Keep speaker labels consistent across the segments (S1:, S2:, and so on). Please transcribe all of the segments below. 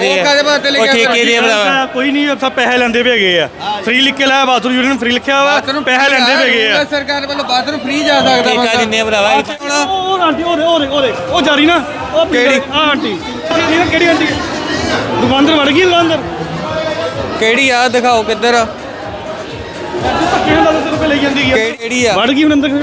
S1: ਉਹ ਕਾਹਦੇ ਵਾਸਤੇ
S2: ਉਹ
S1: ਲਿਖਿਆ
S2: ਠੇਕੇ ਦੇ ਭਰਾਵਾ
S3: ਕੋਈ ਨਹੀਂ ਸਭ ਪੈਸੇ ਲੈਂਦੇ ਵੀ ਹੈਗੇ ਆ। ਫ੍ਰੀ ਲਿਖ ਕੇ ਲਾਇਆ ਬਾਥਰੂਮ ਯੂਰੀਨ ਫ੍ਰੀ ਲਿਖਿਆ ਵਾ ਪੈਸੇ ਲੈਂਦੇ ਵੀ ਹੈਗੇ ਆ।
S1: ਸਰਕਾਰ ਵੱਲੋਂ ਬਾਥਰੂਮ ਫ੍ਰੀ ਜਾ ਸਕਦਾ
S2: ਠੇਕਾ ਦਿੰਦੇ ਆ ਭਰਾਵਾ
S1: ਹੁਣ
S3: ਉਹ ਆਂਟੀ ਉਹਦੇ ਉਹਦੇ ਉਹਦੇ ਉਹ ਜਾ ਰਹੀ ਨਾ ਉਹ
S1: ਕਿਹੜੀ?
S3: ਆ ਆਂਟੀ। ਨਹੀਂ ਨਾ ਕਿਹੜੀ ਆਂਟੀ? ਦੁਕਾਨਦਾਰ ਵੜ ਗਈ ਅੰਦਰ
S1: ਕਿਹੜੀ ਆ? ਦਿਖਾਓ ਕਿੱਧਰ ਆ?
S3: ਧੱਕੇ ਨਾਲ 10 ਰੁਪਏ ਲਈ ਜਾਂਦੀ ਹੈ
S1: ਕਿਹੜੀ ਆ?
S3: ਵੜ ਗਈ ਹੁਣ ਅੰਦਰ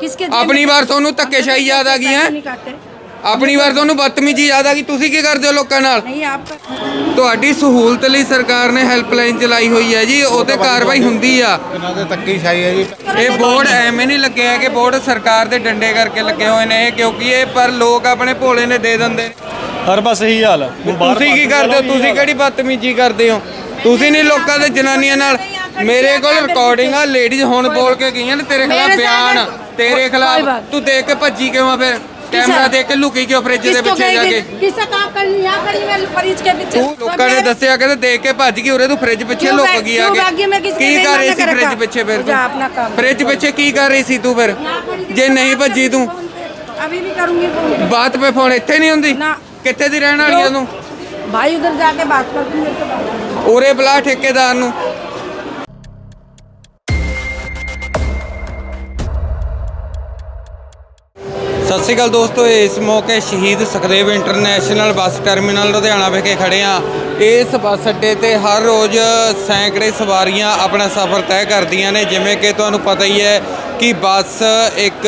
S4: किसके
S1: ਆਪਣੀ ਵਾਰ ਤੁਹਾਨੂੰ ਧੱਕੇਸ਼ਾਹੀ ਯਾਦ ਆ ਗਈ ਹੈ
S4: नहीं काटते
S1: ਆਪਣੀ ਵਾਰ ਤੁਹਾਨੂੰ ਬਦਤਮੀਜੀ ਯਾਦ ਆ ਗਈ ਤੁਸੀਂ ਕੀ ਕਰਦੇ ਹੋ ਲੋਕਾਂ ਨਾਲ
S4: नहीं आपका
S1: ਤੁਹਾਡੀ ਸਹੂਲਤ ਲਈ ਸਰਕਾਰ ਨੇ ਹੈਲਪਲਾਈਨ ਚਲਾਈ ਹੋਈ ਹੈ ਜੀ ਉਹਤੇ ਕਾਰਵਾਈ ਹੁੰਦੀ ਆ
S5: ਇਹਨਾਂ ਦੇ ਧੱਕੀ ਛਾਈ ਹੈ ਜੀ
S1: ਇਹ ਬੋਰਡ ਐਵੇਂ ਨਹੀਂ ਲੱਗਿਆ ਹੈ ਕਿ ਬੋਰਡ ਸਰਕਾਰ ਦੇ ਡੰਡੇ ਕਰਕੇ ਲੱਗੇ ਹੋਏ ਨੇ ਇਹ ਕਿਉਂਕਿ ਇਹ ਪਰ ਲੋਕ ਆਪਣੇ ਭੋਲੇ ਨੇ ਦੇ ਦਿੰਦੇ ਨੇ
S3: ਹਰ ਬਸ ਇਹੀ ਹਾਲ ਹੈ
S1: ਤੁਸੀਂ ਕੀ ਕਰਦੇ ਹੋ ਤੁਸੀਂ ਕਿਹੜੀ ਬਦਤਮੀਜੀ ਕਰਦੇ ਹੋ ਤੁਸੀਂ ਨਹੀਂ ਲੋਕਾਂ ਦੇ ਜਨਾਨੀਆਂ ਨਾਲ ਮੇਰੇ ਕੋਲ ਰਿਕਾਰਡਿੰਗ ਆ ਲੇਡੀਜ਼ ਹੁਣ ਬੋਲ ਕੇ ਗਈਆਂ ਨੇ ਤੇਰੇ ਖਿਲਾਫ ਬਿਆਨ ਤੇਰੇ ਖਿਲਾਫ ਤੂੰ ਦੇਖ ਕੇ ਭੱਜੀ ਕਿਉਂ ਆ ਫਿਰ? ਕੈਮਰਾ ਦੇਖ ਕੇ ਲੁਕੀ ਕਿਉਂ ਫ੍ਰਿਜ ਦੇ ਪਿੱਛੇ ਜਾ ਕੇ?
S4: ਕਿਸਾ ਕੰਮ ਕਰਨੀ ਯਾ ਕਰੀ ਮੈਂ ਫ੍ਰਿਜ ਦੇ ਪਿੱਛੇ
S1: ਤੂੰ ਲੋਕਾਂ ਨੇ ਦੱਸਿਆ ਕਹਿੰਦੇ ਦੇਖ ਕੇ ਭੱਜ ਗਈ ਉਰੇ ਤੂੰ ਫ੍ਰਿਜ ਪਿੱਛੇ ਲੁਕ ਗਈ ਆ ਕੇ? ਕੀ ਕਰ ਰਹੀ ਸੀ ਫ੍ਰਿਜ ਪਿੱਛੇ ਫਿਰ
S4: ਤੂੰ
S1: ਫ੍ਰਿਜ ਪਿੱਛੇ ਕੀ ਕਰ ਰਹੀ ਸੀ ਤੂੰ ਫਿਰ? ਜੇ ਨਹੀਂ ਭੱਜੀ ਤੂੰ?
S4: ਅਭੀ ਵੀ ਕਰੂੰਗੀ ਫੋਨ
S1: ਬਾਤ ਪੇ ਫੋਨ ਇੱਥੇ ਨਹੀਂ ਹੁੰਦੀ? ਕਿੱਥੇ ਦੀ ਰਹਿਣ ਵਾਲੀ ਆ
S4: ਭਾਈ ਉਧਰ ਜਾ ਕੇ ਬਾਤ ਕਰਦੀ ਮੇਰੇ ਤੋਂ
S1: ਉਰੇ ਬੁਲਾ ਠੇਕੇਦਾਰ ਨੂੰ। ਸਤਿ ਸ਼੍ਰੀ ਅਕਾਲ ਦੋਸਤੋ, ਇਸ ਮੌਕੇ ਸ਼ਹੀਦ Sukhdev international bus terminal Ludhiana ਵਿਖੇ ਖੜੇ ਆ ਇਸ ਬੱਸ ਅੱਡੇ ਤੇ ਹਰ ਰੋਜ਼ ਸੈਂਕੜੇ ਸਵਾਰੀਆਂ ਆਪਣਾ ਸਫ਼ਰ ਤੈਅ ਕਰਦੀਆਂ ਨੇ, ਜਿਵੇਂ ਕਿ ਤੁਹਾਨੂੰ ਪਤਾ ਹੀ ਹੈ ਕਿ ਬੱਸ ਇੱਕ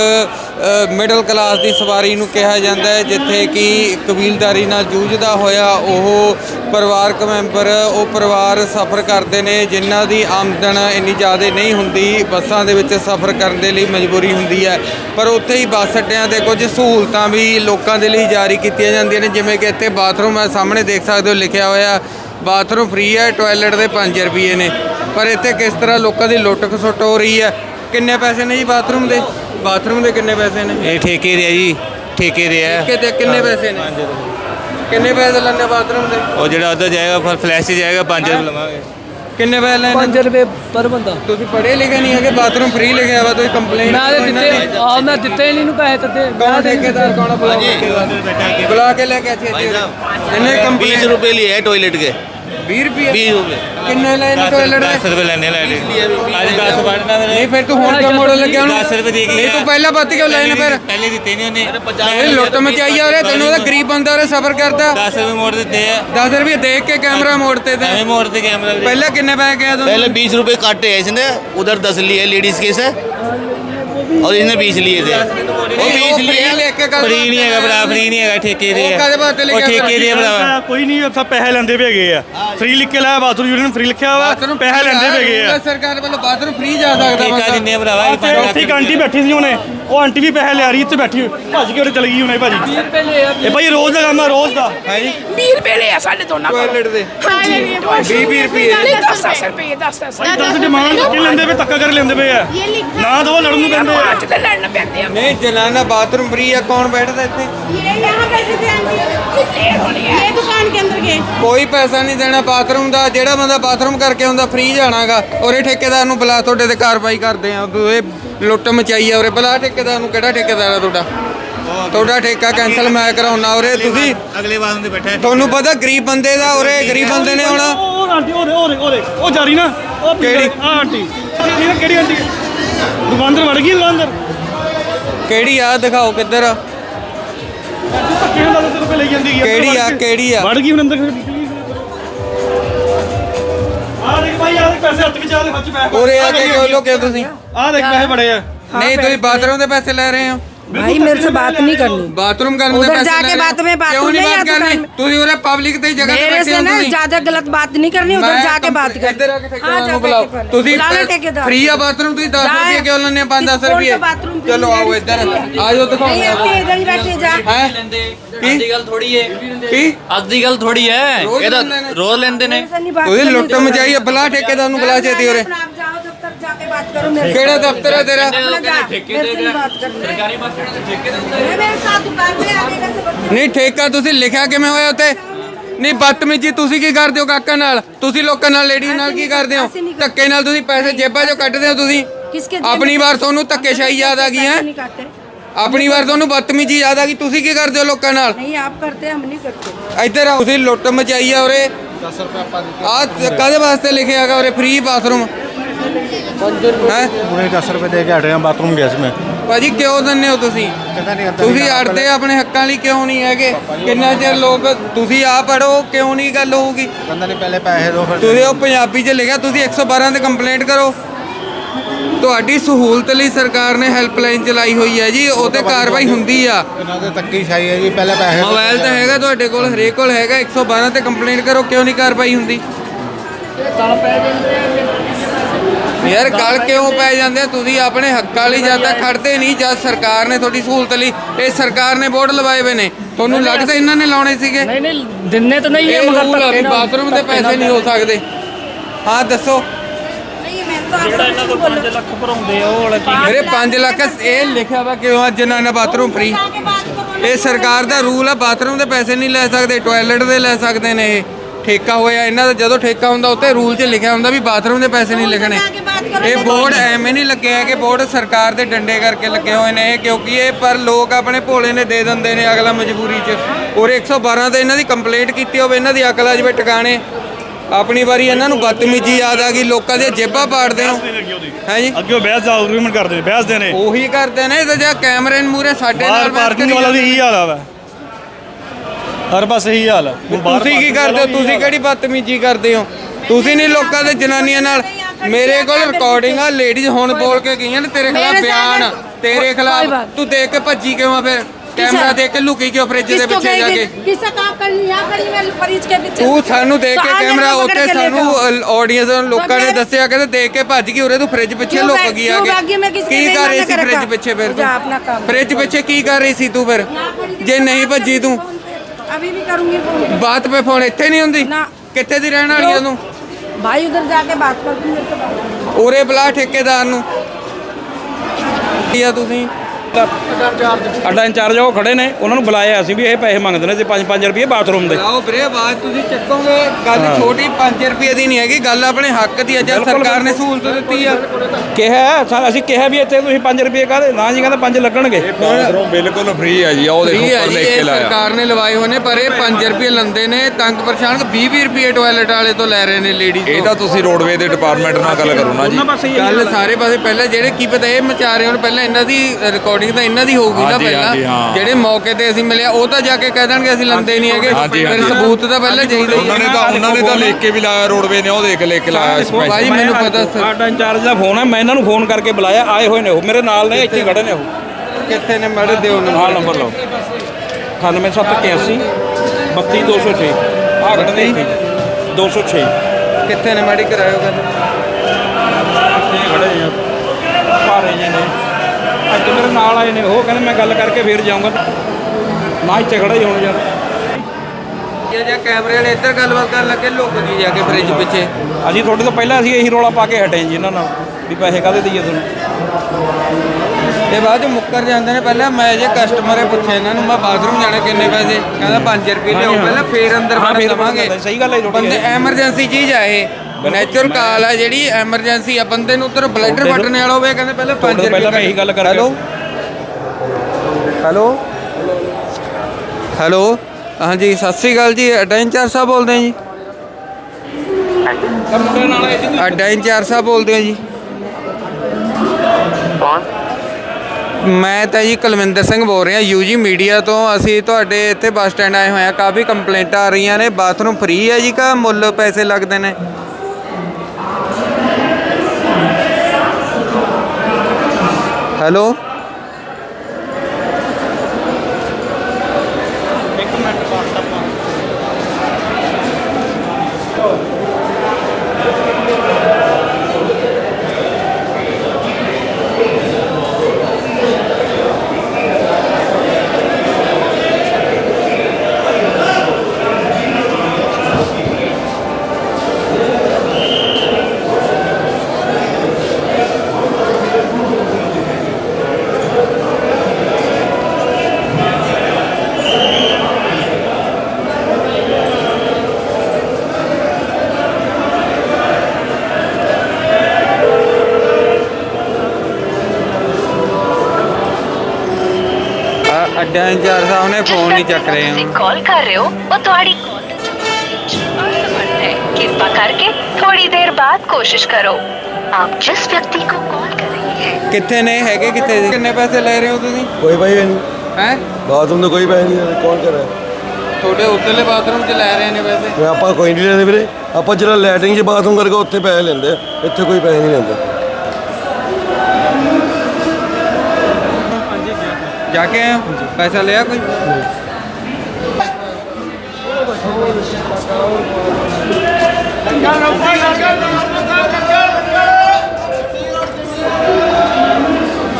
S1: ਮਿਡਲ ਕਲਾਸ ਦੀ ਸਵਾਰੀ ਨੂੰ ਕਿਹਾ ਜਾਂਦਾ ਹੈ, ਜਿੱਥੇ ਕਿ ਕਬੀਲਦਾਰੀ ਨਾਲ ਜੂਝਦਾ ਹੋਇਆ ਉਹ ਪਰਿਵਾਰਕ ਮੈਂਬਰ, ਉਹ ਪਰਿਵਾਰ ਸਫ਼ਰ ਕਰਦੇ ਨੇ, ਜਿਨ੍ਹਾਂ ਦੀ ਆਮਦਨ ਇੰਨੀ ਜ਼ਿਆਦਾ ਨਹੀਂ ਹੁੰਦੀ, ਬੱਸਾਂ ਦੇ ਵਿੱਚ ਸਫ਼ਰ ਕਰਨ ਦੇ ਲਈ ਮਜਬੂਰੀ ਹੁੰਦੀ ਹੈ। ਪਰ ਉੱਥੇ ਹੀ ਬੱਸ ਅੱਡਿਆਂ ਤੇ ਕੁਝ ਸਹੂਲਤਾਂ ਵੀ ਲੋਕਾਂ ਦੇ ਲਈ ਜਾਰੀ ਕੀਤੀਆਂ ਜਾਂਦੀਆਂ ਨੇ, ਜਿਵੇਂ ਕਿ ਇੱਥੇ ਬਾਥਰੂਮ ਹੈ, ਸਾਹਮਣੇ ਦੇਖ ਸਕਦੇ ਹੋ ਲਿਖਿਆ ਹੋਇਆ ਬਾਥਰੂਮ ਫ੍ਰੀ ਹੈ ਟਾਇਲਟ ਦੇ 5 ਰੁਪਏ ਨੇ। ਪਰ ਇੱਥੇ ਕਿਸ ਤਰ੍ਹਾਂ ਲੋਕਾਂ ਦੀ ਲੁੱਟ ਖਸੁੱਟ ਹੋ ਰਹੀ ਹੈ? ਕਿੰਨੇ ਪੈਸੇ ਨੇ ਜੀ ਬਾਥਰੂਮ ਦੇ? ਬਾਥਰੂਮ ਦੇ ਕਿੰਨੇ ਪੈਸੇ ਨੇ?
S2: ਇਹ ਠੇਕੇ ਦੇ ਆ ਜੀ ਠੇਕੇ ਦੇ ਆ।
S1: ਕਿਤੇ ਕਿੰਨੇ ਪੈਸੇ ਨੇ? ਕਿੰਨੇ ਪੈਸੇ ਲੈਣੇ ਬਾਥਰੂਮ ਦੇ?
S2: ਉਹ ਜਿਹੜਾ ਉਧਰ ਜਾਏਗਾ ਫਿਰ ਫਲੈਸ਼ ਜਾਏਗਾ 5 ਰੁਪਏ ਲਵਾਂਗੇ।
S1: ਕਿੰਨੇ ਪੈਸੇ ਲੈਣੇ?
S6: 5 ਰੁਪਏ ਪਰ ਬੰਦਾ।
S1: ਤੁਸੀਂ ਪੜ੍ਹੇ ਲਿਖੇ ਨਹੀਂ ਹੈਗੇ ਬਾਥਰੂਮ ਫ੍ਰੀ ਲਿਖਿਆ ਵਾ ਤੁਸੀਂ ਕੰਪਲੇਂਟ
S6: ਮੈਂ ਤੇ ਦਿੱਤੇ ਆ ਮੈਂ ਦਿੱਤੇ ਨਹੀਂ ਨੂੰ ਪੈਸੇ ਦਿੱਤੇ
S1: ਕੌਣ ਠੇਕੇਦਾਰ ਕੌਣ ਬੁਲਾ ਕੇ ਬੁਲਾ ਕੇ ਲੈ ਕੇ ਇੱਥੇ ਇਹਨੇ 20
S7: ਰੁਪਏ ਲਈ ਹੈ ਟਾਇਲਟ ਕੇ।
S1: 20 ਰੁਪਏ?
S7: 20 ਰੁਪਏ
S1: ਕਿੰਨੇ ਲੈਣੇ ਟੋਇਲਟ ਦੇ
S2: 10 ਰੁਪਏ ਲੈਣੇ ਲੈ ਲੈ ਅੱਜ 10 ਵੜਨਾ
S1: ਨਹੀਂ ਫਿਰ ਤੂੰ ਹੁਣ ਕਿਉਂ ਮੋੜਨ ਲੱਗਿਆ ਉਹਨੂੰ?
S2: 10 ਰੁਪਏ ਦੇ ਕੇ
S1: ਨਹੀਂ ਤੂੰ ਪਹਿਲਾਂ ਬੱਤ ਕਿਉਂ ਲੈਣੇ ਫਿਰ?
S2: ਪਹਿਲੇ ਦਿੱਤੇ ਨਹੀਂ ਉਹਨੇ।
S1: ਇਹ ਲੁੱਟ ਮਚਾਈ ਆ ਰਿਹਾ ਤੈਨੂੰ ਉਹਦਾ ਗਰੀਬ ਬੰਦਾ ਉਹਰੇ ਸਫਰ ਕਰਦਾ।
S2: 10 ਰੁਪਏ ਮੋੜ ਦਿੱਤੇ ਆ।
S1: 10 ਰੁਪਏ ਦੇਖ ਕੇ ਕੈਮਰਾ ਮੋੜਤੇ ਤੇ
S2: ਐਵੇਂ ਮੋੜਤੇ ਕੈਮਰਾ
S1: ਪਹਿਲਾਂ ਕਿੰਨੇ ਪੈਸੇ ਗਿਆ ਤੁਹਾਨੂੰ?
S7: ਪਹਿਲੇ 20 ਰੁਪਏ ਕੱਟੇ ਐ ਉਧਰ 10 ਲਈ ਲੇਡੀਜ਼ ਕੇਸ ਹੈ। ਔਰ ਇਹਨੇ ਬੀਜ ਲਈ ਇਹਦੇ
S1: ਉਹ ਬੀਜ ਲਈ
S2: ਫਰੀ ਨਹੀਂ ਹੈਗਾ ਭਰਾ ਫਰੀ ਨਹੀਂ ਹੈਗਾ ਠੇਕੇ ਦੇ ਆ। ਉਹ ਠੇਕੇ ਦੇ ਭਰਾ
S3: ਕੋਈ ਨਹੀਂ ਸਭ ਪੈਸੇ ਲੈਂਦੇ ਪਏਗੇ ਆ। ਫਰੀ ਲਿਖ ਕੇ ਲਾਇਆ ਬਾਥਰੂਮ ਯੂਨੀਅਨ ਫਰੀ ਲਿਖਿਆ ਵਾ ਪੈਸੇ ਲੈਂਦੇ ਪਏਗੇ ਆ।
S1: ਸਰਕਾਰ ਵੱਲੋਂ ਬਾਥਰੂਮ ਫਰੀ ਜਾ ਸਕਦਾ
S2: ਠੇਕਾ ਦਿੰਦੇ ਆ ਭਰਾਵਾ
S3: ਇੱਥੇ ਕੰਟੀ ਬੈਠੀ ਸੀ ਉਹਨੇ। ਉਹ ਆਂਟੀ ਵੀ ਪੈਸੇ ਲੈ ਰਹੀ ਇੱਥੇ ਬੈਠੀ ਹੋਈ। ਭੱਜ ਕੇ ਉਹਦੇ ਚਲੀ ਗਈ ਉਹਨੇ ਭਾਜੀ ਇਹ ਭਾਈ ਰੋਜ਼ ਦਾ ਕੰਮ ਆ ਰੋਜ਼ ਦਾ
S1: ਹੈ ਜੀ
S8: 20 ਰੁਪਏ ਲਿਆ ਸਾਡੇ ਦੋਨਾਂ ਕੋਲ
S1: ਟਾਇਲਟ ਦੇ
S8: ਹਾਂਜੀ
S1: 20 20 ਰੁਪਏ
S8: ਨਹੀਂ 10 10 ਰੁਪਏ 10 10
S3: ਭਾਈ 10 ਡਿਮਾਂਡ ਕਿ ਲੈਂਦੇ ਪਏ ਧੱਕਾ ਕਰ ਲੈਂਦੇ ਪਏ ਆ ਨਾ ਦੋ ਲੜਨ ਨੂੰ ਕਹਿੰਦੇ ਆ
S8: ਅੱਜ ਤੇ ਲੜਨ ਪੈਂਦੇ ਆ
S1: ਨਹੀਂ ਜਨਾਨਾ ਬਾਥਰੂਮ ਫ੍ਰੀ ਆ ਕੌਣ ਬੈਠਦਾ ਇੱਥੇ
S4: ये यहाँ बैठे थे आंटी
S8: ਇਹ ਹੋਣੀ ਹੈ
S4: ये दुकान के अंदर गए
S1: ਕੋਈ ਪੈਸਾ ਨਹੀਂ ਦੇਣਾ ਬਾਥਰੂਮ ਦਾ ਜਿਹੜਾ ਬੰਦਾ ਬਾਥਰੂਮ ਕਰਕੇ ਆਉਂਦਾ ਫ੍ਰੀ ਜਾਣਾਗਾ ਔਰੇ ਠੇਕੇਦਾਰ ਨੂੰ ਬੁਲਾ ਤੁਹਾਡੇ ਤੇ ਕਾਰਵਾਈ ਕਰਦੇ ਆ ਤੂੰ ਇਹ ਲੁੱਟ ਮਚਾਈ ਆ ਔਰੇ ਬੁਲਾ ਠੇਕੇਦਾਰ ਨੂੰ ਕਿਹੜਾ ਠੇਕੇਦਾਰ ਆ ਤੁਹਾਡਾ? ਤੁਹਾਡਾ ਠੇਕਾ ਕੈਨਸਲ ਮੈਂ ਕਰਾਉਣਾ ਔਰੇ ਤੁਸੀਂ?
S2: ਅਗਲੇ ਵਾਰ ਹੁੰਦੇ ਬੈਠਾ
S1: ਤੁਹਾਨੂੰ ਪਤਾ ਗਰੀਬ ਬੰਦੇ ਦਾ ਔਰੇ ਗਰੀਬ ਬੰਦੇ ਨੇ ਹੁਣ
S3: ਉਹ ਆਂਟੀ ਉਹਦੇ ਉਹਦੇ ਉਹਦੇ ਉਹ ਜਾ ਰਹੀ ਨਾ। ਉਹ
S1: ਕਿਹੜੀ?
S3: ਆ ਆਂਟੀ। ਨਹੀਂ ਨਾ ਕਿਹੜੀ ਆਂਟੀ? ਦੁਕਾਨਦਾਰ ਵੜ ਗਈ ਲਾ ਅੰਦਰ
S1: ਕਿਹੜੀ ਆ? ਦਿਖਾਓ ਕਿੱਧਰ ਆ।
S3: ਧੱਕੇ ਨਾਲ 10 ਰੁਪਏ ਲਈ ਜਾਂਦੀ ਹੈ
S1: ਕਿਹੜੀ ਆ? ਕਿਹੜੀ ਆ?
S3: ਵੜ ਗਈ ਹੁਣ ਅੰਦਰ ਆ ਦੇਖ ਭਾਈ ਆ ਦੇਖ ਪੈਸੇ ਹੱਥ ਵਿੱਚ ਆ ਦੇ ਹੱਥ 'ਚ ਪੈਸੇ।
S1: ਔਰੇ ਆ ਕੇ ਕਿਉਂ ਲੋਕੇ ਤੁਸੀਂ?
S3: ਆ ਦੇਖ ਪੈਸੇ ਬੜੇ ਆ
S1: ਨਹੀਂ ਤੁਸੀਂ ਬਾਥਰੂਮ ਦੇ ਪੈਸੇ ਲੈ ਰਹੇ ਹੋ
S4: भाई मेरे से बात नहीं करनी
S1: ਬਾਥਰੂਮ ਕਰਨ ਦੇ
S4: उधर
S1: ਪੈਸੇ
S4: जाके
S1: ਲੈ ਰਹੇ
S4: बात में
S1: ਹੋ।
S4: बात
S1: ਕਿਉਂ नहीं
S4: नहीं
S1: बात
S4: या
S1: करनी
S4: दुकान में।
S1: ਤੁਸੀਂ ਉਰੇ ਪਬਲਿਕ ਤੇ ਜਗ੍ਹਾ ਤੇ
S4: मेरे
S1: ਬੈਠੇ
S4: से
S1: ਹੋ
S4: ना
S1: ਤੁਸੀਂ
S4: ज्यादा गलत बात नहीं करनी उधर
S1: ਮੈਂ
S4: जाके बात
S1: ਕੰਪ-
S4: कर
S1: ਇੱਧਰ ਆ ਕੇ
S4: हाँ,
S1: ਠੇਕੇਦਾਰ ਨੂੰ
S4: जाके
S1: ਬੁਲਾਓ
S4: ठेकेदार।
S1: ਤੁਸੀਂ
S4: बुला लो ठेकेदार
S1: ਫ੍ਰੀ ਆ ਬਾਥਰੂਮ ਤੁਸੀਂ 10
S4: जाए।
S1: ਰੁਪਏ ਕਿਉਂ ਲੈਣੇ 5-10
S4: किस कौन
S1: ਰੁਪਏ
S4: सा बाथरूम फ्री
S1: ਚਲੋ
S4: है?
S1: ਆਓ ਇੱਧਰ ਆ ਜਾਓ ਦਿਖਾਓ
S4: नहीं आते इधर ही बैठे जा
S1: ਹੈ
S9: ਲੈਂਦੇ
S1: ਕੀ?
S9: ਅੱਜ ਦੀ ਗੱਲ ਥੋੜੀ ਏ
S1: ਕੀ
S9: ਅੱਜ ਦੀ ਗੱਲ ਥੋੜੀ ਏ
S1: ਰੋਜ਼
S9: ਇਹ ਤਾਂ
S1: ਲੈਂਦੇ ਨੇ।
S9: ਰੋਜ਼ ਲੈਂਦੇ ਨੇ
S4: मेरे से नहीं बात
S1: ਤੁਸੀਂ
S4: करनी,
S1: ਲੁੱਟ
S4: जाओ।
S1: ਮਚਾਈ ਆ ਬਲਾ ਠੇਕੇਦਾਰ ਨੂੰ ਬੁਲਾ ਛੇਤੀ ਉਰੇ
S4: बात करो मेरे से।
S1: ਕਿਹੜਾ ਦਫ਼ਤਰ ਹੈ ਤੇਰਾ
S4: अपना जा, मेरे से नहीं बात करनी।
S9: ਸਰਕਾਰੀ ਬੱਸ ਸਟੈਂਡ ਤੇ ਠੇਕੇ ਦਿੰਦੇ
S4: ये मेरे साथ दुकान में आगे कैसे बच्चे-
S1: ਨਹੀਂ ਠੇਕਾ ਤੁਸੀਂ ਲਿਖਿਆ ਕਿਵੇਂ ਹੋਇਆ ਉੱਤੇ ਨਹੀਂ ਬਦਤਮੀਜੀ ਤੁਸੀਂ ਕੀ ਕਰਦੇ ਹੋ ਕਾਕਾਂ ਨਾਲ ਤੁਸੀਂ ਲੋਕਾਂ ਨਾਲ ਲੇਡੀ ਨਾਲ ਕੀ ਕਰਦੇ ਹੋ
S4: ਅਸੀਂ ਨਹੀਂ ਕਰਦੇ।
S1: ਧੱਕੇ ਨਾਲ ਤੁਸੀਂ ਪੈਸੇ ਜੇਬਾਂ 'ਚੋਂ ਕੱਢਦੇ ਹੋ ਤੁਸੀਂ
S4: किसके
S1: ਆਪਣੀ ਵਾਰ ਤੁਹਾਨੂੰ ਧੱਕੇਸ਼ਾਹੀ ਯਾਦ ਆ ਗਈ ਹੈ
S4: पैसे नहीं काटते
S1: ਆਪਣੀ ਵਾਰ ਤੁਹਾਨੂੰ ਬਦਤਮੀਜੀ ਯਾਦ ਆ ਗਈ ਤੁਸੀਂ ਕੀ ਕਰਦੇ ਹੋ ਲੋਕਾਂ ਨਾਲ
S4: नहीं आप करते हम नहीं करते
S1: ਇੱਧਰ ਆਓ ਤੁਸੀਂ ਲੁੱਟ ਮਚਾਈ ਆ ਉਰੇ 10 ਰੁਪਏ ਆਪਾਂ ਆ ਕਾਦੇ ਵਾਸਤੇ ਲਿਖਿਆ ਹੈਗਾ ਉਰੇ ਫ੍ਰੀ ਬਾਥਰੂਮ ਹੈ?
S3: ਹੁਣੇ 10 ਰੁਪਏ ਦੇ ਕੇ ਹਟੇ ਆ ਬਾਥਰੂਮ ਗਿਆ ਸੀ ਮੈਂ।
S1: ਭਾਜੀ ਕਿਉਂ ਦਿੰਦੇ ਹੋ ਤੁਸੀਂ?
S3: ਕਹਿੰਦਾ ਨਹੀਂ
S1: ਤੁਸੀਂ ਅੜਦੇ ਆਪਣੇ ਹੱਕਾਂ ਲਈ ਕਿਉਂ ਨਹੀਂ ਹੈਗੇ? ਕਿੰਨਾ ਚਿਰ ਲੋਕ ਤੁਸੀਂ ਆ ਪੜੋ ਕਿਉਂ ਨਹੀਂ ਗੱਲ ਹੋਊਗੀ?
S3: ਕਹਿੰਦਾ ਨਹੀਂ ਪਹਿਲੇ ਪੈਸੇ ਦੋ ਫਿਰ
S1: ਤੁਸੀਂ ਉਹ ਪੰਜਾਬੀ 'ਚ ਲਿਖਿਆ ਤੁਸੀਂ 112 ਤੇ ਕੰਪਲੇਂਟ ਕਰੋ। ਤੁਹਾਡੀ ਸਹੂਲਤ ਲਈ ਸਰਕਾਰ ਨੇ ਹੈਲਪਲਾਈਨ ਚਲਾਈ ਹੋਈ ਹੈ ਜੀ ਉਹ ਤੇ ਕਾਰਵਾਈ ਹੁੰਦੀ ਆ।
S3: ਇਹਨਾਂ ਦੇ ਤੱਕੀ ਸ਼ਾਈ ਹੈ ਜੀ ਪਹਿਲੇ ਪੈਸੇ
S1: ਮੋਬਾਈਲ ਤਾਂ ਹੈਗਾ ਤੁਹਾਡੇ ਕੋਲ ਹਰੇਕ ਕੋਲ ਹੈਗਾ 112 ਤੇ ਕੰਪਲੇਂਟ ਕਰੋ ਕਿਉਂ ਨਹੀਂ ਕਾਰਵਾਈ ਹੁੰਦੀ? ਯਾਰ ਗੱਲ ਕਿਉਂ ਪੈ ਜਾਂਦੇ ਆ? ਤੁਸੀਂ ਆਪਣੇ ਹੱਕਾਂ ਲਈ ਜਦ ਤੱਕ ਖੜਦੇ ਨਹੀਂ ਜਦ ਸਰਕਾਰ ਨੇ ਤੁਹਾਡੀ ਸਹੂਲਤ ਲਈ ਇਹ ਸਰਕਾਰ ਨੇ ਬੋਰਡ ਲਵਾਏ ਹੋਏ ਨੇ ਤੁਹਾਨੂੰ ਲੱਗਦਾ ਇਹਨਾਂ ਨੇ ਲਾਉਣੇ ਸੀਗੇ
S6: ਨਹੀਂ ਨਹੀਂ ਦਿਨੇ ਤਾਂ ਨਹੀਂ ਹੈ
S1: ਇਹ
S6: ਮਗਰ
S1: ਰੂਲ ਆ ਵੀ
S6: ਧੱਕੇ ਨਾਲ-
S1: ਬਾਥਰੂਮ ਦੇ ਪੈਸੇ ਨਹੀਂ ਹੋ ਸਕਦੇ ਹਾਂ ਦੱਸੋ
S4: नहीं मैं तो आपसे कुछ नहीं बोल रही।
S6: ਲੱਖ ਭਰਾਉਂਦੇ ਆ ਉਹ ਵਾਲਾ ਕੀ
S1: ਮੇਰੇ 5 ਲੱਖ ਇਹ ਲਿਖਿਆ ਵਾ ਕਿਉਂ ਆ ਜਨਾਨਾ ਬਾਥਰੂਮ ਫ੍ਰੀ
S4: जाके बात करो
S1: ਇਹ ਸਰਕਾਰ ਦਾ ਰੂਲ ਆ ਬਾਥਰੂਮ ਦੇ ਪੈਸੇ ਨਹੀਂ ਲੈ ਸਕਦੇ ਟਾਇਲਟ ਦੇ ਲੈ ਸਕਦੇ ਨੇ ਇਹ ਠੇਕਾ ਹੋਇਆ ਇਹਨਾਂ ਦਾ ਜਦੋਂ ਠੇਕਾ ਹੁੰਦਾ ਉੱਤੇ ਰੂਲ 'ਚ ਲਿਖਿਆ ਹੁੰਦਾ ਵੀ ਬਾਥਰੂਮ ਦੇ ਪੈਸੇ ਨਹੀਂ ਲਿਖਣੇ। ਇਹ ਬੋਰਡ ਐਵੇਂ ਨਹੀਂ ਲੱਗਿਆ ਕਿ ਬੋਰਡ ਸਰਕਾਰ ਦੇ ਡੰਡੇ ਕਰਕੇ ਲੱਗੇ ਹੋਏ ਨੇ ਇਹ ਕਿਉਂਕਿ ਇਹ ਪਰ ਲੋਕ ਆਪਣੇ ਭੋਲੇ ਨੇ ਦੇ ਦਿੰਦੇ ਨੇ ਅਗਲਾ ਮਜਬੂਰੀ 'ਚ। ਔਰ 112 ਤੇ ਇਹਨਾਂ ਦੀ ਕੰਪਲੇਂਟ ਕੀਤੀ ਹੋਵੇ ਇਹਨਾਂ ਦੀ ਅਕਲ ਆ ਜਵੇ ਟਿਕਾਣੇ। ਆਪਣੀ ਵਾਰੀ ਇਹਨਾਂ ਨੂੰ ਬਦਤਮੀਜੀ ਯਾਦ ਆ ਗਈ ਲੋਕਾਂ ਦੀਆਂ ਜੇਬਾਂ ਪਾੜਦੇ ਹੋ। ਹੈ ਜੀ?
S3: ਅੱਗੇ ਬਹਿਸ ਦਾ ਅਗਰੀਮੈਂਟ ਕਰਦੇ ਨੇ ਬਹਿਸ ਦੇ ਨੇ।
S1: ਉਹੀ ਕਰਦੇ ਨੇ ਤੇ ਜੇ ਕੈਮਰੇ ਮੂਰੇ ਸਾਡੇ ਨਾਲ
S3: ਪਾਰਕਿੰਗ ਵਾਲਾ ਵੀ
S1: ਜਾਂਦੇ
S3: ਇਹੀ ਹਾਲ ਆ ਵਾ। ਹਰ ਬਸ ਇਹੀ ਹਾਲ ਆ।
S1: ਤੁਸੀਂ ਕੀ ਕਰਦੇ ਹੋ? ਤੁਸੀਂ
S3: ਹਾਲ
S1: ਕਿਹੜੀ ਬਦਤਮੀਜ਼ੀ ਕਰਦੇ ਹੋ? ਤੁਸੀਂ ਨਹੀਂ ਲੋਕਾਂ ਦੇ ਜਨਾਨੀਆਂ ਨਾਲ। ਮੇਰੇ ਕੋਲ ਰਿਕਾਰਡਿੰਗ ਆ ਲੇਡੀਜ਼ ਹੁਣ ਬੋਲ ਕੇ ਗਈਆਂ ਨੇ ਤੇਰੇ ਖਿਲਾਫ ਬਿਆਨ। ਤੇਰੇ ਖਿਲਾਫ ਤੂੰ ਦੇਖ ਕੇ ਭੱਜੀ ਕਿਉਂ ਆ ਫਿਰ? ਕੈਮਰਾ ਦੇਖ ਕੇ ਲੁਕੀ ਕਿਉਂ फ्रिज ਦੇ ਪਿੱਛੇ ਜਾ ਕੇ?
S4: किसका काम करनी यहाँ करी मैं फ्रिज के पीछे
S1: ਤੂੰ ਸਾਨੂੰ ਦੇਖ ਕੇ ਕੈਮਰਾ ਉੱਤੇ ਸਾਨੂੰ ਆਡੀਅנס ਨੂੰ ਲੋਕਾਂ ਨੇ ਦੱਸਿਆ ਕਹਿੰਦੇ ਦੇਖ ਕੇ ਭੱਜ ਗਈ ਉਰੇ ਤੂੰ ਫਰਿੱਜ ਪਿੱਛੇ ਲੁਕ ਗਈ ਆ ਕੇ। ਕੀ ਕਰ ਰਹੀ ਸੀ ਫਰਿੱਜ ਪਿੱਛੇ ਫਿਰ
S4: ਤੂੰ?
S1: ਫ੍ਰਿਜ ਪਿੱਛੇ ਕੀ ਕਰ ਰਹੀ ਸੀ ਤੂੰ ਫਿਰ? ਜੇ ਨਹੀਂ ਭੱਜੀ ਤੂੰ।
S4: अभी भी करूंगी फोन पे।
S1: ਬਾਤ ਪੇ ਫੋਨ ਇੱਥੇ ਨਹੀਂ ਹੁੰਦੀ
S4: ਨਾ।
S1: ਕਿੱਥੇ ਦੀ ਰਹਿਣ ਵਾਲੀ ਆ ਤੂੰ
S4: भाई उधर जाके बात कर तुम मेरे से बात करो।
S1: ਉਰੇ ਬੁਲਾ ਠੇਕੇਦਾਰ ਨੂੰ ਕੀ ਆ ਤੁਸੀਂ
S5: ਅੱਡਾ ਇੰਚਾਰਜ ਉਹ ਖੜੇ ਨੇ ਉਹਨਾਂ ਨੂੰ ਬੁਲਾਇਆ ਅਸੀਂ ਵੀ ਇਹ ਪੈਸੇ ਮੰਗਦੇ ਨੇ ਤੇ 5-5 ਰੁਪਏ ਬਾਥਰੂਮ ਦੇ।
S1: ਬੁਲਾਓ ਵੀਰੇ ਆਵਾਜ਼ ਤੁਸੀਂ ਚੱਕੋਗੇ ਗੱਲ ਛੋਟੀ 5 ਰੁਪਏ ਦੀ ਨਹੀਂ ਹੈਗੀ ਗੱਲ ਆਪਣੇ ਹੱਕ ਦੀ ਹੈ ਜਦ
S5: ਬਿਲਕੁਲ।
S1: ਸਰਕਾਰ ਨੇ ਸਹੂਲਤ ਦਿੱਤੀ ਆ।
S5: ਕਿਹਾ ਅਸੀਂ ਕਿਹਾ ਵੀ ਇੱਥੇ ਤੁਸੀਂ 5 ਰੁਪਏ ਕਾਹਦੇ ਨਾ ਜੀ ਕਹਿੰਦਾ 5 ਲੱਗਣਗੇ।
S10: ਬਾਥਰੂਮ ਬਿਲਕੁਲ ਫ੍ਰੀ ਹੈ ਜੀ ਆਹ ਦੇਖੋ ਉੱਪਰ ਲਿਖ ਕੇ ਲਾਇਆ।
S1: ਸਰਕਾਰ ਨੇ ਲਵਾਏ ਹੋਏ ਨੇ ਪਰ ਇਹ 5 ਰੁਪਏ ਲੰਦੇ ਨੇ ਤੰਗ ਪਰੇਸ਼ਾਨ 20 ਰੁਪਏ ਟਾਇਲਟ ਵਾਲੇ ਤੋਂ ਲੈ ਰਹੇ ਨੇ ਲੇਡੀਜ਼
S10: ਇਹ ਤਾਂ ਤੁਸੀਂ ਰੋਡਵੇ ਦੇ ਡਿਪਾਰਟਮੈਂਟ ਨਾਲ ਗੱਲ ਕਰੋ ਨਾ ਜੀ।
S1: ਗੱਲ ਸਾਰੇ ਪਾਸੇ ਪਹਿਲਾਂ ਜਿਹੜੇ ਕੀ ਪਤਾ ਇਹ ਮਚਾ ਰਹੇ ਹੁਣ ਪਹਿਲਾਂ ਇਹਨਾਂ ਦੀ ਰਿਕਾਰਡਿੰਗ ਤਾਂ ਇਹਨਾਂ ਦੀ ਹੋਊਗੀ ਨਾ
S10: ਹਾਂਜੀ,
S1: ਪਹਿਲਾਂ।
S10: ਹਾਂਜੀ, ਹਾਂ।
S1: ਜਿਹੜੇ ਮੌਕੇ ਤੇ ਅਸੀਂ ਮਿਲਿਆ ਉਹ ਤਾਂ ਜਾ ਕੇ ਕਹਿ ਦੇਣਗੇ ਅਸੀਂ ਲੰਦੇ ਨਹੀਂ ਹੈਗੇ।
S10: ਹਾਂਜੀ,
S1: ਫਿਰ
S10: ਹਾਂਜੀ।
S1: ਸਬੂਤ ਤਾਂ ਪਹਿਲਾਂ ਚਾਹੀਦਾ। ਹੀ
S10: ਉਹਨਾਂ ਨੇ
S1: ਹੈ।
S10: ਤਾਂ ਉਹਨਾਂ ਨੇ ਤਾਂ ਲਿਖ ਕੇ ਵੀ ਲਾਇਆ ਰੋਡਵੇ ਨੇ ਉਹ ਦੇਖ ਲਿਖ ਕੇ ਲਾਇਆ ਸਪੈਸ਼ਲ
S1: ਭਾਈ ਮੈਨੂੰ ਪਤਾ ਸਰ।
S5: ਅੱਡਾ ਇੰਚਾਰਜ ਦਾ ਫੋਨ ਹੈ ਮੈਂ ਇਹਨਾਂ ਨੂੰ ਫੋਨ ਕਰਕੇ ਬੁਲਾਇਆ ਆਏ ਹੋਏ ਨੇ ਉਹ। ਮੇਰੇ ਨਾਲ ਨੇ ਇੱਥੇ ਖੜੇ ਨੇ ਉਹ।
S1: ਕਿੱਥੇ ਨੇ? ਮੜ ਦਿਓ ਉਹਨਾਂ
S5: ਨਾਲ ਨੰਬਰ ਲਓ। 98781 32206 ਆ ਖੜੇ ਨੇ ਇੱਥੇ। 206
S1: ਕਿੱਥੇ ਨੇ? ਮਾੜੀ ਕਰਾਇਓ ਗੱਲ।
S5: ਇੱਥੇ ਖੜੇ ਨੇ ਭਾਰੇ ਜੇ ਨੇ। ਅੱਜ ਮੇਰੇ ਨਾਲ ਆਏ ਨੇ ਉਹ ਕਹਿੰਦੇ ਮੈਂ ਗੱਲ ਕਰਕੇ ਫੇਰ ਜਾਊਂਗਾ। ਨਾ ਇੱਥੇ ਖੜਾ ਹੀ ਹੋਣ ਯਾਰ।
S1: ਜੇ ਜੇ ਕੈਮਰੇ ਵਾਲੇ ਇੱਧਰ ਗੱਲਬਾਤ ਕਰਨ ਲੱਗੇ ਲੁੱਕ ਗਈ ਜਾ ਕੇ ਫ੍ਰਿਜ ਪਿੱਛੇ।
S5: ਅਸੀਂ ਤੁਹਾਡੇ ਤੋਂ ਪਹਿਲਾਂ ਅਸੀਂ ਇਹੀ ਰੋਲਾ ਪਾ ਕੇ ਹਟੇ ਜੀ ਇਹਨਾਂ ਨਾਲ ਵੀ ਪੈਸੇ ਕਾਹਦੇ ਦਈਏ ਤੁਹਾਨੂੰ?
S1: ਤੇ ਬਾਅਦ ਚ ਮੁੱਕਰ ਜਾਂਦੇ ਨੇ ਪਹਿਲਾਂ ਮੈਂ ਜੇ ਕਸਟਮਰ ਹੈ ਪੁੱਛਿਆ ਇਹਨਾਂ ਨੂੰ ਮੈਂ ਬਾਥਰੂਮ ਜਾਣਾ ਕਿੰਨੇ ਪੈਸੇ? ਕਹਿੰਦਾ 5 ਰੁਪਏ
S5: ਹਾਂ।
S1: ਪਹਿਲਾਂ ਫੇਰ ਅੰਦਰ ਦਵਾਂਗੇ।
S5: ਬੰਦਾ- ਸਹੀ ਗੱਲ ਹੈ ਤੁਹਾਡੀ
S1: ਬੰਦੇ
S5: ਇਹ।
S1: ਐਮਰਜੈਂਸੀ ਚੀਜ਼ ਆ ਇਹ। ਨੈਚੁਰਲ ਕਾਲ ਆ ਜਿਹੜੀ ਐਮਰਜੈਂਸੀ ਆ ਬੰਦੇ ਨੂੰ ਉੱਧਰ ਬਲੱਡਰ ਫਟਣੇ ਵਾਲਾ ਹੋਵੇ ਕਹਿੰਦੇ ਪਹਿਲਾਂ 5
S5: ਤੁਹਾਡੇ ਤੋਂ
S1: ਰੁਪਏ
S5: ਪਹਿਲਾਂ ਮੈਂ ਇਹੀ ਗੱਲ ਕਰਕੇ-
S1: ਹੈਲੋ? ਹੈਲੋ? ਹਾਂਜੀ ਸਤਿ ਸ੍ਰੀ ਅਕਾਲ ਜੀ ਅੱਡਾ ਇੰਚਾਰਜ ਸਾਹਿਬ ਬੋਲਦੇ ਆ ਜੀ।
S5: ਤਾਂ ਮੁੰਡੇ ਨਾਲ ਆਏ ਸੀ
S1: ਅੱਡਾ ਇੰਚਾਰਜ ਸਾਹਿਬ ਬੋਲਦੇ ਹੋ ਜੀ। ਮੈਂ ਤਾਂ ਜੀ ਕੁਲਵਿੰਦਰ ਸਿੰਘ ਬੋਲ ਰਿਹਾ ਯੂਜੀ ਮੀਡੀਆ ਤੋਂ। ਅਸੀਂ ਤੁਹਾਡੇ ਇੱਥੇ ਬੱਸ ਸਟੈਂਡ ਆਏ ਹੋਏ ਆ ਕਾਫੀ ਕੰਪਲੇਂਟਾਂ ਆ ਰਹੀਆਂ ਨੇ। ਬਾਥਰੂਮ ਫ੍ਰੀ ਹੈ ਜੀ ਕਾ? ਮੁੱਲ ਪੈਸੇ ਲੱਗਦੇ ਨੇ? ਹੈਲੋ? ਇੰਚਾਰਜ ਸਾਹਿਬ ਨੇ ਫੋਨ ਨਹੀਂ ਚੱਕ ਰਹੇ
S11: ਤੁਸੀਂ
S1: ਹੁਣ
S11: ਕਾਲ ਕਰ ਰਹੇ ਹੋ ਉਹ ਤੁਹਾਡੀ ਕਾਲ ਤੇ ਚੁੱਕਣ ਵਿੱਚ ਅਸਮਰਥ ਹੈ ਕਿਰਪਾ करके थोड़ी देर बाद कोशिश करो आप जिस व्यक्ति को कॉल कर रही हैं
S1: ਕਿੱਥੇ ਨੇ ਹੈਗੇ ਕਿੱਥੇ ਕਿੰਨੇ ਪੈਸੇ ਲੈ ਰਹੇ ਹੋ ਤੁਸੀਂ
S3: ਕੋਈ ਭਾਈ ਨਹੀਂ
S1: ਹੈ
S3: ਬਾਥਰੂਮ ਦਾ ਕੋਈ ਪੈਸੇ ਨਹੀਂ ਕੌਣ ਕਰ ਰਿਹਾ
S1: ਤੁਹਾਡੇ ਉੱਤਰਲੇ ਬਾਥਰੂਮ 'ਚ ਲੈ ਰਹੇ ਨੇ ਪੈਸੇ
S3: ਮੈਂ ਆਪਾਂ ਕੋਈ ਨਹੀਂ ਲੈਂਦੇ ਵੀਰੇ ਆਪਾਂ ਜਿਹੜਾ ਲੈਟਰਿੰਗ 'ਚ ਬਾਥਰੂਮ ਕਰਕੇ ਉੱਥੇ ਪੈਸੇ ਲੈਂਦੇ ਆ। ਇੱਥੇ ਕੋਈ ਪੈਸੇ ਨਹੀਂ ਲੈਂਦੇ
S1: ਜਾ ਕੇ ਆਏ ਹੋ ਪੈਸਾ ਲਿਆ ਕੋਈ?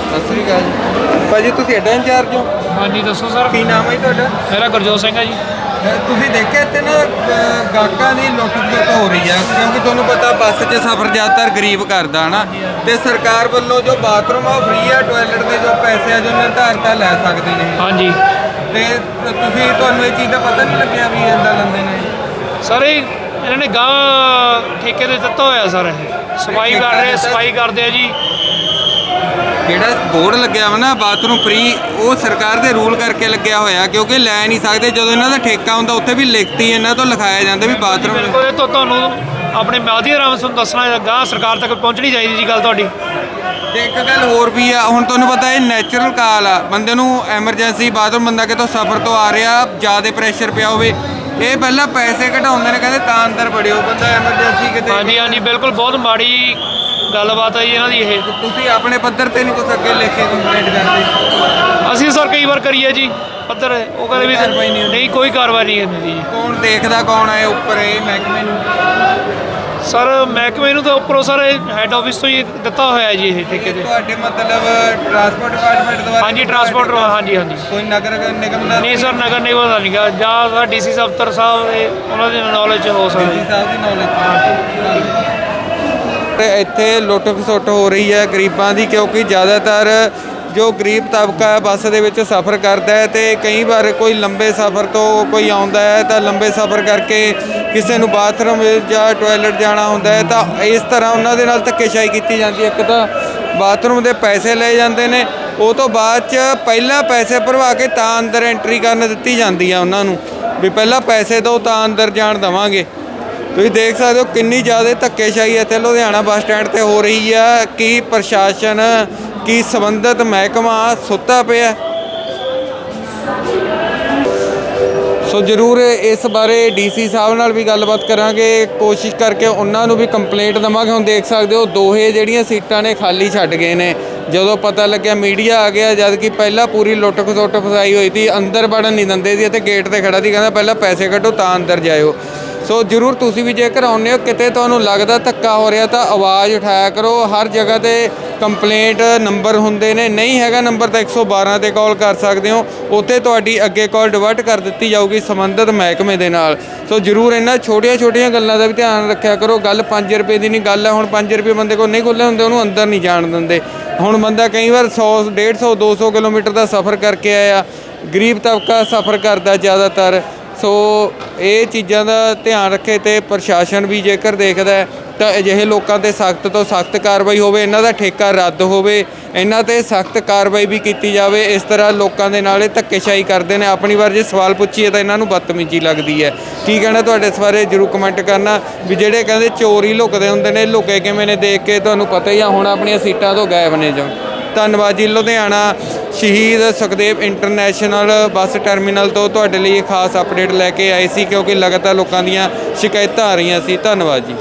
S1: ਸਤਿ ਸ੍ਰੀ ਅਕਾਲ। ਭਾਜੀ ਤੁਸੀਂ ਐਡਾ ਇੰਚਾਰਜ ਹੋ?
S6: ਹਾਂਜੀ ਦੱਸੋ ਸਰ।
S1: ਕੀ ਨਾਮ ਹੈ ਜੀ ਤੁਹਾਡਾ?
S6: ਮੇਰਾ ਗੁਰਜੋਤ ਸਿੰਘ ਹੈ ਜੀ।
S1: ਤੁਸੀਂ ਦੇਖਿਆ ਇੱਥੇ ਨਾ ਅਹ ਗਾਹਕਾਂ ਦੀ ਲੁੱਟ ਖਸੁੱਟ ਹੋ ਰਹੀ ਆ ਕਿਉਂਕਿ ਤੁਹਾਨੂੰ ਪਤਾ ਬੱਸ 'ਚ ਸਫ਼ਰ ਜ਼ਿਆਦਾਤਰ ਗਰੀਬ ਕਰਦਾ ਨਾ ਤੇ ਸਰਕਾਰ ਵੱਲੋਂ ਜੋ ਬਾਥਰੂਮ ਆ ਉਹ ਫ੍ਰੀ ਆ ਟਾਇਲਟ ਦੇ ਜੋ ਪੈਸੇ ਆ ਜੋ ਨਿਰਧਾਰਿਤ ਆ ਲੈ ਸਕਦੇ ਨੇ।
S6: ਹਾਂਜੀ।
S1: ਤੇ ਤੁਸੀਂ ਤੁਹਾਨੂੰ ਇਹ ਚੀਜ਼ ਦਾ ਪਤਾ ਨਹੀਂ ਲੱਗਿਆ ਵੀ ਇਦਾਂ ਲੈਂਦੇ ਨੇ?
S6: ਸਰ ਇਹ ਇਹਨਾਂ ਨੇ ਗਾਂ ਠੇਕੇ ਤੇ ਦਿੱਤਾ ਹੋਇਆ ਸਰ ਇਹ। ਸਫ਼ਾਈ ਕਰ ਰਹੇ ਸਫ਼ਾਈ ਕਰਦੇ ਆ ਜੀ।
S1: ਜਿਹੜਾ ਬੋਰਡ ਲੱਗਿਆ ਵਾ ਨਾ ਬਾਥਰੂਮ ਫ੍ਰੀ ਉਹ ਸਰਕਾਰ ਦੇ ਰੂਲ ਕਰਕੇ ਲੱਗਿਆ ਹੋਇਆ ਕਿਉਂਕਿ ਲੈ ਨਹੀਂ ਸਕਦੇ ਜਦੋਂ ਇਹਨਾਂ ਦਾ ਠੇਕਾ ਹੁੰਦਾ ਉੱਥੇ ਵੀ ਲਿਖਤੀ ਇਹਨਾਂ ਤੋਂ ਲਿਖਾਇਆ ਜਾਂਦਾ ਵੀ ਬਾਥਰੂਮ
S6: ਬਿਲਕੁਲ ਇਹ ਤੋਂ ਤੁਹਾਨੂੰ ਆਪਣੇ ਮਾਧਿਅਮ ਰਾਮ ਤੁਹਾਨੂੰ ਦੱਸਣਾ ਗਾਂ ਸਰਕਾਰ ਤੱਕ ਪਹੁੰਚਣੀ ਚਾਹੀਦੀ ਜੀ ਗੱਲ ਤੁਹਾਡੀ।
S1: ਤੇ ਇੱਕ ਗੱਲ ਹੋਰ ਵੀ ਆ ਹੁਣ ਤੁਹਾਨੂੰ ਪਤਾ ਇਹ ਨੈਚੁਰਲ ਕਾਲ ਆ ਬੰਦੇ ਨੂੰ ਐਮਰਜੈਂਸੀ ਬਾਥਰੂਮ ਬੰਦਾ ਕਿਤੋਂ ਸਫ਼ਰ ਤੋਂ ਆ ਰਿਹਾ ਜ਼ਿਆਦਾ ਪ੍ਰੈਸ਼ਰ ਪਿਆ ਹੋਵੇ ਇਹ ਪਹਿਲਾਂ ਪੈਸੇ ਘਟਾਉਂਦੇ ਨੇ ਕਹਿੰਦੇ ਤਾਂ ਅੰਦਰ ਵੜਿਓ ਬੰਦਾ ਐਮਰਜੈਂਸੀ ਕਿਤੇ
S6: ਹਾਂਜੀ ਹਾਂਜੀ ਬਿਲਕੁਲ ਬਹੁਤ ਮਾੜੀ ਗੱਲਬਾਤ ਹੈ ਜੀ ਇਹਨਾਂ ਦੀ ਇਹ।
S1: ਤੁਸੀਂ ਆਪਣੇ ਪੱਧਰ ਤੇ ਨਹੀਂ ਕੁਛ ਅੱਗੇ ਲਿਖ ਕੇ ਕੰਪਲੇਂਟ ਕਰਦੇ?
S6: ਅਸੀਂ ਸਰ ਕਈ ਵਾਰ ਕਰੀਏ ਜੀ ਪੱਧਰ ਉਹ ਕਹਿੰਦੇ ਵੀ
S1: ਨਹੀਂ
S6: ਕੋਈ ਕਾਰਵਾਈ ਨਹੀਂ ਹੁੰਦੀ ਜੀ।
S1: ਕੌਣ ਦੇਖਦਾ ਕੌਣ ਹੈ ਉੱਪਰ ਇਹ ਮਹਿਕਮੇ ਨੂੰ?
S6: ਸਰ ਮਹਿਕਮੇ ਨੂੰ ਤਾਂ ਉੱਪਰੋਂ ਸਰ ਹੈੱਡ ਆਫਿਸ ਤੋਂ ਹੀ ਦਿੱਤਾ ਹੋਇਆ ਜੀ ਇਹ ਠੇਕੇ ਤੇ।
S1: ਤੁਹਾਡੇ ਮਤਲਬ ਟਰਾਂਸਪੋਰਟ ਡਿਪਾਰਟਮੈਂਟ ਦੁਆਰਾ
S6: ਹਾਂਜੀ ਟਰਾਂਸਪੋਰਟ ਹਾਂਜੀ ਹਾਂਜੀ।
S1: ਕੋਈ ਨਗਰ ਨਿਗਮ ਦਾ?
S6: ਨਹੀਂ ਸਰ ਨਗਰ ਨਿਗਮ ਦਾ ਨਹੀਂਗਾ। ਜਾਂ ਡੀਸੀ ਦਫ਼ਤਰ ਸਾਹਿਬ ਦੇ ਉਹਨਾਂ ਦੀ ਨੌਲੇਜ ਹੋ ਸਕਦਾ
S1: ਸਾਹਿਬ ਦੀ ਨੌਲੇਜ ਇੱਥੇ ਲੁੱਟ ਖਸੁੱਟ ਹੋ ਰਹੀ ਹੈ ਗਰੀਬਾਂ ਦੀ ਕਿਉਂਕਿ ਜ਼ਿਆਦਾਤਰ ਜੋ ਗਰੀਬ ਤਬਕਾ ਬੱਸ ਦੇ ਵਿੱਚ ਸਫ਼ਰ ਕਰਦਾ ਹੈ ਤੇ ਕਈ ਵਾਰ ਕੋਈ ਲੰਬੇ ਸਫ਼ਰ ਤੋਂ ਕੋਈ ਆਉਂਦਾ ਹੈ ਤਾਂ ਲੰਬੇ ਸਫ਼ਰ ਕਰਕੇ ਕਿਸੇ ਨੂੰ ਬਾਥਰੂਮ ਜਾਂ ਟਾਇਲਟ ਜਾਣਾ ਹੁੰਦਾ ਹੈ ਤਾਂ ਇਸ ਤਰ੍ਹਾਂ ਉਹਨਾਂ ਦੇ ਨਾਲ ਧੱਕੇਸ਼ਾਹੀ ਕੀਤੀ ਜਾਂਦੀ ਹੈ। ਇੱਕ ਤਾਂ ਬਾਥਰੂਮ ਦੇ ਪੈਸੇ ਲਏ ਜਾਂਦੇ ਨੇ, ਉਹ ਤੋਂ ਬਾਅਦ ਚ ਪਹਿਲਾਂ ਪੈਸੇ ਭਰਵਾ ਕੇ ਤਾਂ ਅੰਦਰ ਐਂਟਰੀ ਕਰਨ ਦਿੱਤੀ ਜਾਂਦੀ ਆ ਉਹਨਾਂ ਨੂੰ ਵੀ ਪਹਿਲਾਂ ਪੈਸੇ ਦਿਓ ਤਾਂ ਅੰਦਰ ਜਾਣ ਦੇਵਾਂਗੇ। ਤੁਸੀਂ ਦੇਖ ਸਕਦੇ ਹੋ ਕਿੰਨੀ ਜ਼ਿਆਦਾ ਧੱਕੇਸ਼ਾਹੀ ਇੱਥੇ। ਲੁਧਿਆਣਾ ਬੱਸ ਸਟੈਂਡ ਤੇ ਹੋ ਰਹੀ ਆ। ਕੀ ਪ੍ਰਸ਼ਾਸਨ, ਕੀ ਸੰਬੰਧਿਤ ਮਹਿਕਮਾ ਸੁੱਤਾ ਪਿਆ ਸੋ ਜ਼ਰੂਰ ਇਸ ਬਾਰੇ ਡੀਸੀ ਸਾਹਿਬ ਨਾਲ ਵੀ ਗੱਲਬਾਤ ਕਰਾਂਗੇ। ਕੋਸ਼ਿਸ਼ ਕਰਕੇ ਉਹਨਾਂ ਨੂੰ ਵੀ ਕੰਪਲੇਂਟ ਦਵਾਂਗੇ। ਹੁਣ ਦੇਖ ਸਕਦੇ ਹੋ, ਦੋਹੇ ਜਿਹੜੀਆਂ ਸੀਟਾਂ ਨੇ ਖਾਲੀ ਛੱਡ ਗਏ ਨੇ। ਜਦੋਂ ਪਤਾ ਲੱਗਿਆ ਮੀਡੀਆ ਆ ਗਿਆ ਜਦ ਕਿ ਪਹਿਲਾਂ ਪੂਰੀ ਲੁੱਟ ਖਸੁੱਟ ਫਸਾਈ ਹੋਈ ਸੀ, ਅੰਦਰ ਵੜਨ ਨਹੀਂ ਦਿੰਦੇ ਸੀ ਤੇ ਗੇਟ ਤੇ ਖੜਾ ਸੀ। ਕਹਿੰਦਾ ਪਹਿਲਾਂ ਪੈਸੇ ਕੱਢੋ ਤਾਂ ਅੰਦਰ ਜਾਇਓ। ਸੋ ਜਰੂਰ ਤੁਸੀਂ ਵੀ ਜੇਕਰ ਆਉਂਦੇ ਹੋ, ਕਿਤੇ ਤੁਹਾਨੂੰ ਲੱਗਦਾ ਧੱਕਾ ਹੋ ਰਿਹਾ ਤਾਂ ਆਵਾਜ਼ ਉਠਾਇਆ ਕਰੋ। ਹਰ ਜਗ੍ਹਾ ਤੇ ਕੰਪਲੇਂਟ ਨੰਬਰ ਹੁੰਦੇ ਨੇ। ਨਹੀਂ ਹੈਗਾ ਨੰਬਰ ਤਾਂ 112 ਤੇ ਕਾਲ ਕਰ ਸਕਦੇ ਹੋ। ਉੱਥੇ ਤੁਹਾਡੀ ਅੱਗੇ ਕਾਲ ਡਿਵਰਟ ਕਰ ਦਿੱਤੀ ਜਾਊਗੀ ਸੰਬੰਧਿਤ ਮਹਿਕਮੇ ਦੇ ਨਾਲ। ਸੋ ਜਰੂਰ ਇਹਨਾਂ ਛੋਟੀਆਂ-ਛੋਟੀਆਂ ਗੱਲਾਂ ਦਾ ਵੀ ਧਿਆਨ ਰੱਖਿਆ ਕਰੋ। ਗੱਲ 5 ਰੁਪਏ ਦੀ ਨਹੀਂ, ਗੱਲ ਹੈ ਹੁਣ 5 ਰੁਪਏ ਬੰਦੇ ਕੋਲ ਨਹੀਂ ਖੁੱਲੇ ਹੁੰਦੇ, ਉਹਨੂੰ ਅੰਦਰ ਨਹੀਂ ਜਾਣ ਦਿੰਦੇ। ਹੁਣ ਬੰਦਾ ਕਈ ਵਾਰ 100 150 200 ਕਿਲੋਮੀਟਰ ਦਾ ਸਫ਼ਰ ਕਰਕੇ ਆਇਆ। ਗਰੀਬ ਤਬਕਾ ਸਫ਼ਰ ਕਰਦਾ ਜ਼ਿਆਦਾਤਰ। ਸੋ ਇਹ ਚੀਜ਼ਾਂ ਦਾ ਧਿਆਨ ਰੱਖੇ ਤੇ ਪ੍ਰਸ਼ਾਸਨ ਵੀ ਜੇਕਰ ਦੇਖਦਾ ਤਾਂ ਅਜਿਹੇ ਲੋਕਾਂ ਤੇ ਸਖਤ ਤੋਂ ਸਖਤ ਕਾਰਵਾਈ ਹੋਵੇ, ਇਹਨਾਂ ਦਾ ਠੇਕਾ ਰੱਦ ਹੋਵੇ, ਇਹਨਾਂ ਤੇ ਸਖਤ ਕਾਰਵਾਈ ਵੀ ਕੀਤੀ ਜਾਵੇ, ਇਸ ਤਰ੍ਹਾਂ ਲੋਕਾਂ ਦੇ ਨਾਲ ਇਹ ਧੱਕੇਸ਼ਾਹੀ ਕਰਦੇ ਨੇ। ਆਪਣੀ ਵਾਰ ਜੇ ਸਵਾਲ ਪੁੱਛੀਏ ਤਾਂ ਇਹਨਾਂ ਨੂੰ ਬਦਤਮੀਜ਼ੀ ਲੱਗਦੀ ਹੈ। ਕੀ ਕਹਿਣਾ ਤੁਹਾਡੇ ਇਸ ਬਾਰੇ? ਜਰੂਰ ਕਮੈਂਟ ਕਰਨਾ। ਵੀ ਜਿਹੜੇ ਕਹਿੰਦੇ ਚੋਰੀ ਲੁਕਦੇ ਹੁੰਦੇ ਨੇ, ਲੁਕੇ ਕਿਵੇਂ ਨੇ, ਦੇਖ ਕੇ ਤੁਹਾਨੂੰ ਪਤਾ ਹੀ ਆ, ਹੁਣ ਆਪਣੀਆਂ ਸੀਟਾਂ ਤੋਂ ਗਾਇਬ ਨੇ ਜੋ। ਧੰਨਵਾਦ ਜੀ। ਲੁਧਿਆਣਾ ਸ਼ਹੀਦ ਸੁਖਦੇਵ ਇੰਟਰਨੈਸ਼ਨਲ ਬੱਸ ਟਰਮੀਨਲ ਤੋਂ ਤੁਹਾਡੇ ਲਈ ਇਹ ਖਾਸ ਅਪਡੇਟ ਲੈ ਕੇ ਆਏ ਸੀ, ਕਿਉਂਕਿ ਲਗਾਤਾਰ ਲੋਕਾਂ ਦੀਆਂ ਸ਼ਿਕਾਇਤਾਂ ਆ ਰਹੀਆਂ ਸੀ। ਧੰਨਵਾਦ ਜੀ।